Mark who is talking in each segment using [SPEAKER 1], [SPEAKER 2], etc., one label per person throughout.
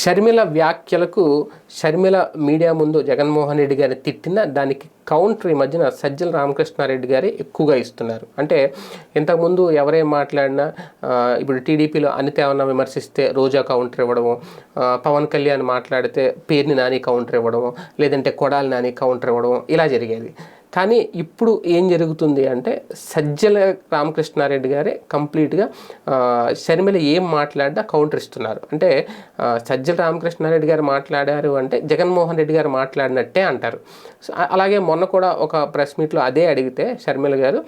[SPEAKER 1] షర్మిల వ్యాఖ్యలకు షర్మిల మీడియా ముందు జగన్మోహన్ రెడ్డి గారిని తిట్టిన దానికి కౌంటర్ ఈ మధ్యన సజ్జల రామకృష్ణారెడ్డి గారే ఎక్కువగా ఇస్తున్నారు. అంటే ఇంతకుముందు ఎవరేం మాట్లాడినా ఇప్పుడు టీడీపీలో అనిత ఏమన్నా విమర్శిస్తే రోజా కౌంటర్ ఇవ్వడము పవన్ కళ్యాణ్ మాట్లాడితే పేరుని నాని కౌంటర్ ఇవ్వడము లేదంటే కొడాలి నాని కౌంటర్ ఇవ్వడము ఇలా జరిగేది. కానీ ఇప్పుడు ఏం జరుగుతుంది అంటే సజ్జల రామకృష్ణారెడ్డి గారే కంప్లీట్గా శర్మిల షర్మిల ఏం మాట్లాడినా కౌంటర్ ఇస్తున్నారు. అంటే సజ్జల రామకృష్ణారెడ్డి గారు మాట్లాడారు అంటే జగన్మోహన్ రెడ్డి గారు మాట్లాడినట్టే అంటారు. అలాగే మొన్న కూడా ఒక ప్రెస్ మీట్లో అదే అడిగితే షర్మిల గారు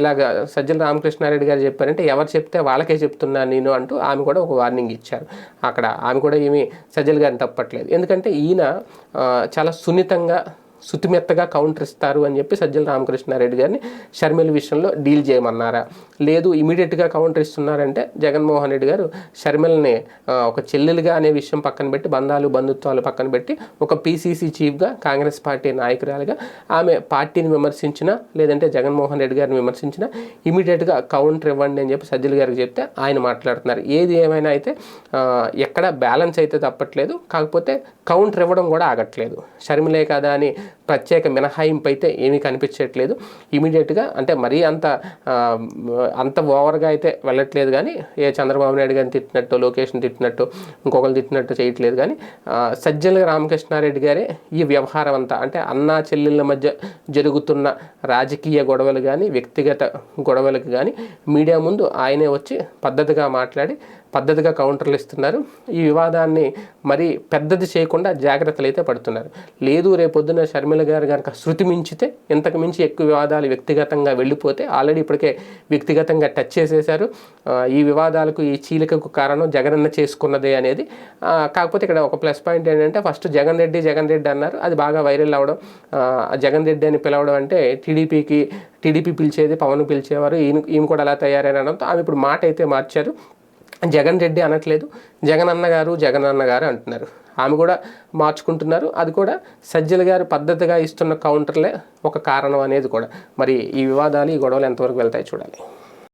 [SPEAKER 1] ఇలాగ సజ్జల రామకృష్ణారెడ్డి గారు చెప్పారంటే ఎవరు చెప్తే వాళ్ళకే చెప్తున్నాను నేను అంటూ ఆమె కూడా ఒక వార్నింగ్ ఇచ్చారు. అక్కడ ఆమె కూడా ఏమీ సజ్జల గారిని తప్పట్లేదు. ఎందుకంటే ఈయన చాలా సున్నితంగా సుతిమెత్తగా కౌంటర్ ఇస్తారు అని చెప్పి సజ్జల రామకృష్ణారెడ్డి గారిని షర్మిల విషయంలో డీల్ చేయమన్నారా? లేదు ఇమీడియట్గా కౌంటర్ ఇస్తున్నారంటే జగన్మోహన్ రెడ్డి గారు షర్మిలని ఒక చెల్లెలుగా అనే విషయం పక్కన పెట్టి బంధాలు బంధుత్వాలు పక్కన పెట్టి ఒక పీసీసీ చీఫ్గా కాంగ్రెస్ పార్టీ నాయకురాలుగా ఆమె పార్టీని విమర్శించిన లేదంటే జగన్మోహన్ రెడ్డి గారిని విమర్శించిన ఇమీడియట్గా కౌంటర్ ఇవ్వండి అని చెప్పి సజ్జల గారికి చెప్తే ఆయన మాట్లాడుతున్నారు. ఏది ఏమైనా అయితే ఎక్కడ బ్యాలెన్స్ అయితే తప్పట్లేదు కాకపోతే కౌంటర్ ఇవ్వడం కూడా ఆగట్లేదు. షర్మిలే కదా అని ప్రత్యేక మినహాయింపు అయితే ఏమీ కనిపించట్లేదు. ఇమీడియట్గా అంటే మరీ అంత అంత ఓవర్గా అయితే వెళ్ళట్లేదు కానీ ఏ చంద్రబాబు నాయుడు గారిని తిట్టినట్టు లోకేష్ని తిట్టినట్టు ఇంకొకరు తిట్టినట్టు చేయట్లేదు కానీ సజ్జల రామకృష్ణారెడ్డి గారే ఈ వ్యవహారం అంతా అంటే అన్నా చెల్లెళ్ళ మధ్య జరుగుతున్న రాజకీయ గొడవలు కానీ వ్యక్తిగత గొడవలకు కానీ మీడియా ముందు ఆయనే వచ్చి పద్ధతిగా మాట్లాడి పద్ధతిగా కౌంటర్లు ఇస్తున్నారు. ఈ వివాదాన్ని మరీ పెద్దది చేయకుండా జాగ్రత్తలు అయితే పడుతున్నారు. లేదు రేపొద్దున షర్మిల గారు కనుక శృతి మించితే ఇంతకు మించి ఎక్కువ వివాదాలు వ్యక్తిగతంగా వెళ్ళిపోతే ఆల్రెడీ ఇప్పటికే వ్యక్తిగతంగా టచ్ చేసేశారు. ఈ వివాదాలకు ఈ చీలికకు కారణం జగనన్న చేసుకున్నదే అనేది. కాకపోతే ఇక్కడ ఒక ప్లస్ పాయింట్ ఏంటంటే ఫస్ట్ జగన్ రెడ్డి జగన్ రెడ్డి అన్నారు. అది బాగా వైరల్ అవ్వడం జగన్ రెడ్డి అని పిలవడం అంటే టీడీపీకి టీడీపీ పిలిచేది పవన్ పిలిచేవారు. ఈయన ఈమె కూడా అలా తయారైనడంతో ఆమె ఇప్పుడు మాట అయితే మార్చారు. జగన్ రెడ్డి అనట్లేదు. జగన్ అన్నగారు జగన్ అన్న గారు అంటున్నారు. ఆమె కూడా మార్చుకుంటున్నారు. అది కూడా సజ్జల గారు పద్ధతిగా ఇస్తున్న కౌంటర్లే ఒక కారణం అనేది కూడా. మరి ఈ వివాదాలు ఈ గొడవలు ఎంతవరకు వెళ్తాయి చూడాలి.